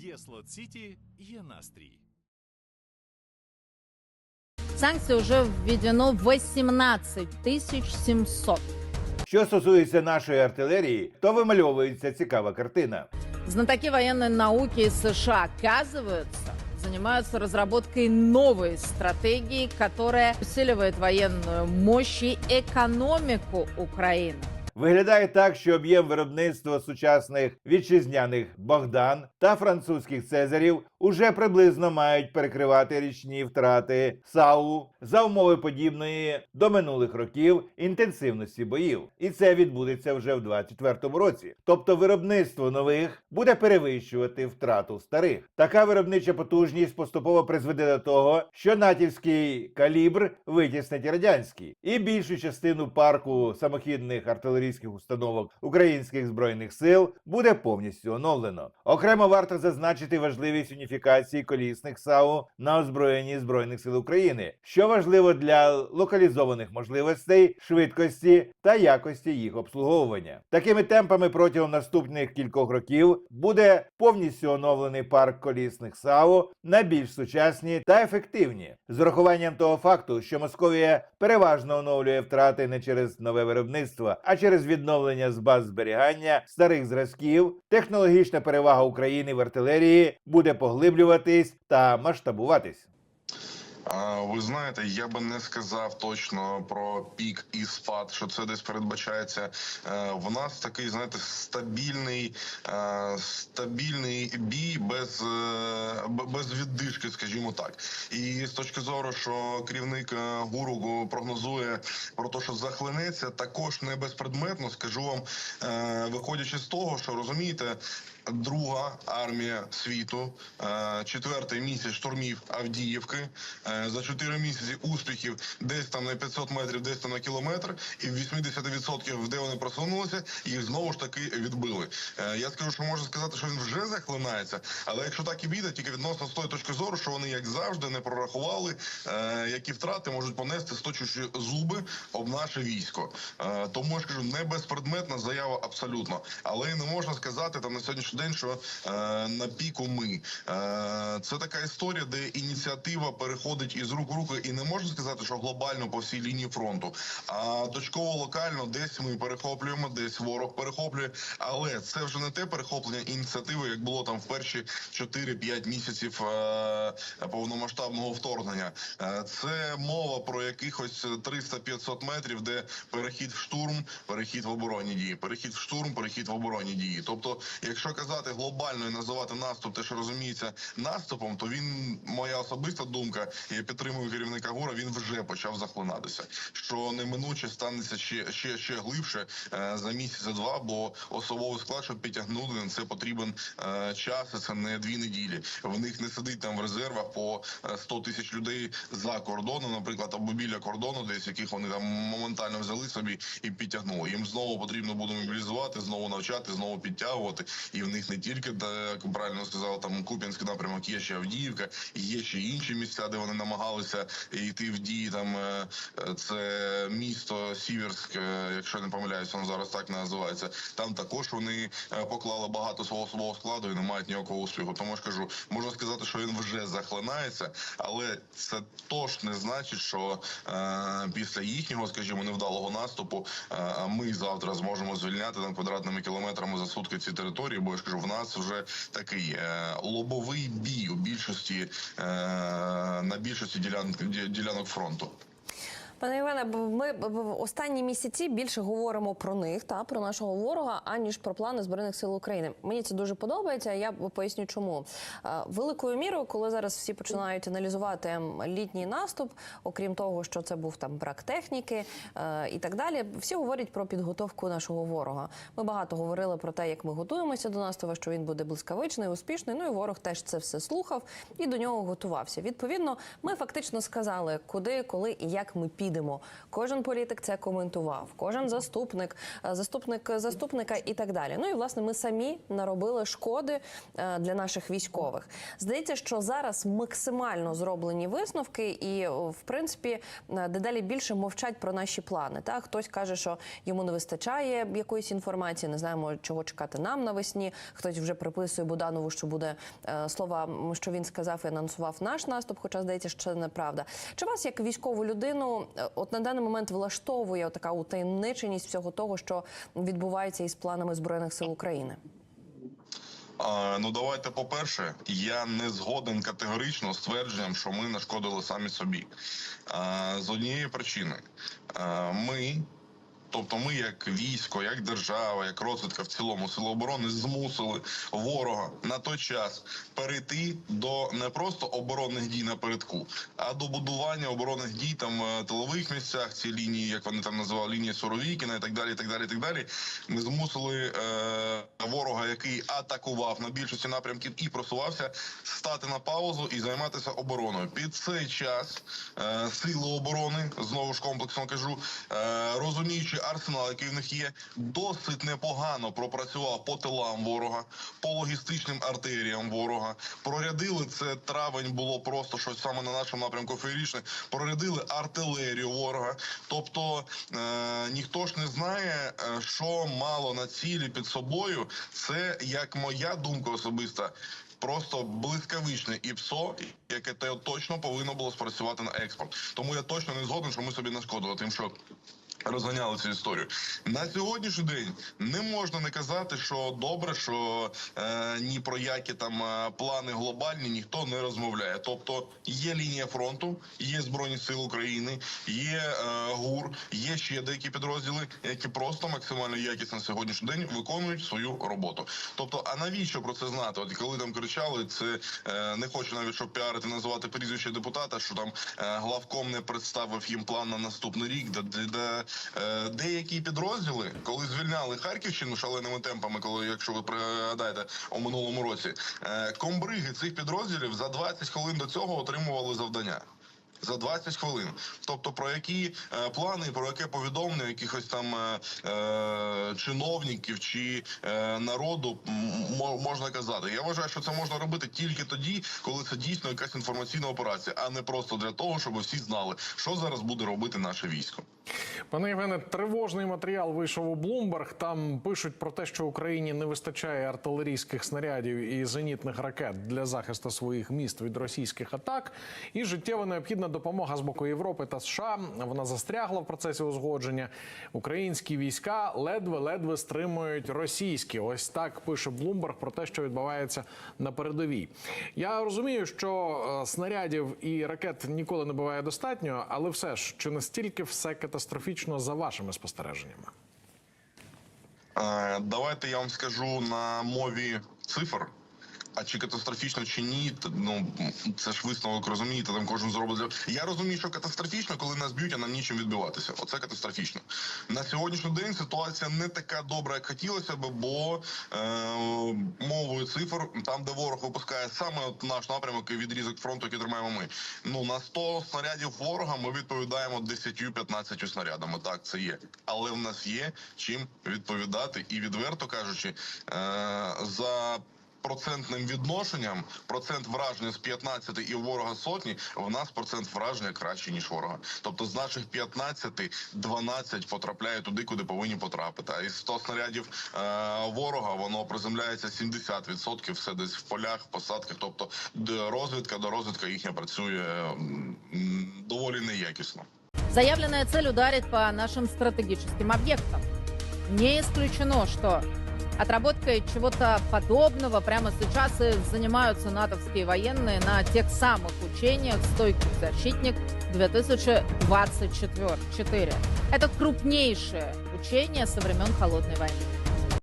Є Слот Сіті, є настрій. Санкций уже введено 18 700. Що стосується нашої артилерії, то вимальовується цікава картина. Знатоки военной науки из США, оказывается, занимаются разработкой новой стратегии, которая усиливает военную мощь и экономику Украины. Виглядає так, що об'єм виробництва сучасних вітчизняних Богдан та французьких Цезарів уже приблизно мають перекривати річні втрати САУ за умови подібної до минулих років інтенсивності боїв. І це відбудеться вже в 2024 році. Тобто виробництво нових буде перевищувати втрату старих. Така виробнича потужність поступово призведе до того, що натівський калібр витіснить радянський, і більшу частину парку самохідних артилерійських установок українських збройних сил буде повністю оновлено. Окремо варто зазначити важливість уніфікації колісних САУ на озброєнні збройних сил України, що важливо для локалізованих можливостей, швидкості та якості їх обслуговування. Такими темпами протягом наступних кількох років буде повністю оновлений парк колісних САУ на більш сучасні та ефективні, з урахуванням того факту, що Московія переважно оновлює втрати не через нове виробництво, а через відновлення з баз зберігання старих зразків. Технологічна перевага України в артилерії буде поглиблюватись та масштабуватись. Ви знаєте, я би не сказав точно про пік і спад, що це десь передбачається. Е, В нас такий, знаєте, стабільний, е, стабільний бій без, е, без віддишки, скажімо так. І з точки зору, що керівник гуру прогнозує про те, що захлинеться, також не безпредметно скажу вам, виходячи з того, що розумієте. Друга армія світу, е, четвертий місяць штурмів Авдіївки. Е, За чотири місяці успіхів десь там на 500 метрів, десь там на кілометр, і в 80% де вони просунулися, їх знову ж таки відбили. Е, Я скажу, що можна сказати, що він вже захлинається, але якщо так і піде, тільки відносно з тої точки зору, що вони як завжди не прорахували, які втрати можуть понести сточучи зуби об наше військо. Тому я ж не безпредметна заява абсолютно, але не можна сказати там на сьогоднішній день, що е, на піку ми. Е, Це така історія, де ініціатива переходить із рук в руки, і не можна сказати, що глобально по всій лінії фронту. А точково локально десь ми перехоплюємо, десь ворог перехоплює. Але це вже не те перехоплення ініціативи, як було там в перші 4-5 місяців е, повномасштабного вторгнення. Це мова про якихось 300-500 метрів, де перехід в штурм, перехід в оборонні дії, перехід в штурм, перехід в оборонні дії. Тобто, якщо казати глобально і називати наступ, те, що розуміється наступом, то він моя особиста думка. Я підтримую керівника ГУРа. Він вже почав захлинатися. Що неминуче станеться ще ще ще глибше е, за місяць за два, бо особовий склад, щоб підтягнути, на це потрібен е, час. Це не дві неділі. В них не сидить там в резервах по е, 100 тисяч людей за кордоном, наприклад, або біля кордону, десь яких вони там моментально взяли собі і підтягнули. Їм знову потрібно буде мобілізувати, знову навчати, знову підтягувати. І в них не тільки як правильно сказав, там Куп'янський напрямок, є ще Авдіївка, є ще інші місця, де вони намагалися йти в дії. Там е, це місто Сіверськ, е, якщо не помиляюся, воно зараз так називається. Там також вони е, поклали багато свого особового складу і не мають ніякого успіху. Тому ж кажу, можна сказати, що він вже захлинається, але це тож не значить, що е, після їхнього, скажімо, невдалого наступу е, ми завтра зможемо звільняти там квадратними кілометрами за сутки ці території. Бо ж в нас вже такий е, лобовий бій у більшості е, на більшості ділянок ді- ділянок фронту. Пане Іване, ми в останні місяці більше говоримо про них та про нашого ворога, аніж про плани збройних сил України. Мені це дуже подобається. Я поясню, чому Е, великою мірою, коли зараз всі починають аналізувати літній наступ, окрім того, що це був там брак техніки е, і так далі. Всі говорять про підготовку нашого ворога. Ми багато говорили про те, як ми готуємося до наступу, що він буде блискавичний, успішний. Ну і ворог теж це все слухав і до нього готувався. Відповідно, ми фактично сказали, куди, коли і як ми підемо. Їдемо. Кожен політик це коментував, кожен заступник, е, заступник заступника і так далі. Ну і власне ми самі наробили шкоди е, для наших військових. Здається, що зараз максимально зроблені висновки, і в принципі е, дедалі більше мовчать про наші плани. Так, хтось каже, що йому не вистачає якоїсь інформації, не знаємо, чого чекати нам навесні. Хтось вже приписує Буданову, що буде е, слова, що він сказав і анонсував наш наступ. Хоча здається, що це неправда. Чи вас, як військову людину, е, от на даний момент влаштовує така утаємниченість всього того, що відбувається із планами збройних сил України? Ну давайте, по-перше, я не згоден категорично з твердженням, що ми нашкодили самі собі. З однієї причини. Ми. Тобто ми, як військо, як держава, як розвідка в цілому сили оборони, змусили ворога на той час перейти до не просто оборонних дій напередку, а до будування оборонних дій там е, тилових місцях, ці лінії, як вони там називали, лінії Суровікіна і так далі. і так далі, і так далі. Ми змусили е, ворога, який атакував на більшості напрямків і просувався, стати на паузу і займатися обороною. Під цей час е, сили оборони знову ж комплексно кажу, е, розуміючи арсенал, який в них є, досить непогано пропрацював по тилам ворога, по логістичним артеріям ворога. Прорядили це травень було просто щось саме на нашому напрямку феєрічне. Прорядили артилерію ворога. Тобто е, ніхто ж не знає, е, що мало на цілі під собою. Це як моя думка особиста. Просто блискавичне ІПСО, яке те точно повинно було спрацювати на експорт. Тому я точно не згоден, що ми собі нашкодили тим, що розганяли цю історію. На сьогоднішній день не можна не казати, що добре, що е, ні про які там е, плани глобальні ніхто не розмовляє. Тобто є лінія фронту, є збройні сили України, є е, ГУР, є ще деякі підрозділи, які просто максимально якісно на сьогоднішній день виконують свою роботу. Тобто, а навіщо про це знати? От коли там кричали, це е, не хочу навіть щоб піарити називати прізвище депутата, що там е, главком не представив їм план на наступний рік, де, де, деякі підрозділи, коли звільняли Харківщину шаленими темпами, коли, якщо ви пригадаєте у минулому році, е, комбриги цих підрозділів за 20 хвилин до цього отримували завдання. За 20 хвилин. Тобто про які е, плани, про яке повідомлення якихось там е, е, чиновників чи е, народу можна казати. Я вважаю, що це можна робити тільки тоді, коли це дійсно якась інформаційна операція, а не просто для того, щоб всі знали, що зараз буде робити наше військо. Пане Євгене, тривожний матеріал вийшов у Bloomberg. Там пишуть про те, що Україні не вистачає артилерійських снарядів і зенітних ракет для захисту своїх міст від російських атак. І життєво необхідна допомога з боку Європи та США. Вона застрягла в процесі узгодження. Українські війська ледве-ледве стримують російські. Ось так пише Bloomberg про те, що відбувається на передовій. Я розумію, що е, снарядів і ракет ніколи не буває достатньо, але все ж чи настільки все катастрофічно за вашими спостереженнями? Е, Давайте я вам скажу на мові цифр. А чи катастрофічно, чи ні, ну це ж висновок розумієте, там кожен зробить. для- Я розумію, що катастрофічно, коли нас б'ють, а нам нічим відбиватися. Оце катастрофічно. На сьогоднішній день ситуація не така добра, як хотілося б, бо е, мовою цифр, там, де ворог випускає саме от наш напрямок і відрізок фронту, який тримаємо ми. Ну на 100 снарядів ворога ми відповідаємо 10-15 снарядами. Так, це є. Але в нас є чим відповідати, і відверто кажучи, е, за процентним відношенням процент враження з 15 і ворога сотні, в нас процент враження краще ніж ворога. Тобто з наших 15 12 потрапляє туди, куди повинні потрапити. А із 100 снарядів е, ворога воно приземляється 70% все десь в полях, в посадках. Тобто розвідка до розвідка їхня працює доволі неякісно. Заявленная цель ударить по нашим стратегическим объектам. Не исключено, что отработкой чего-то подобного прямо сейчас и занимаются натовские военные на тех самых учениях «Стойкий защитник-2024». Это крупнейшее учение со времен Холодной войны.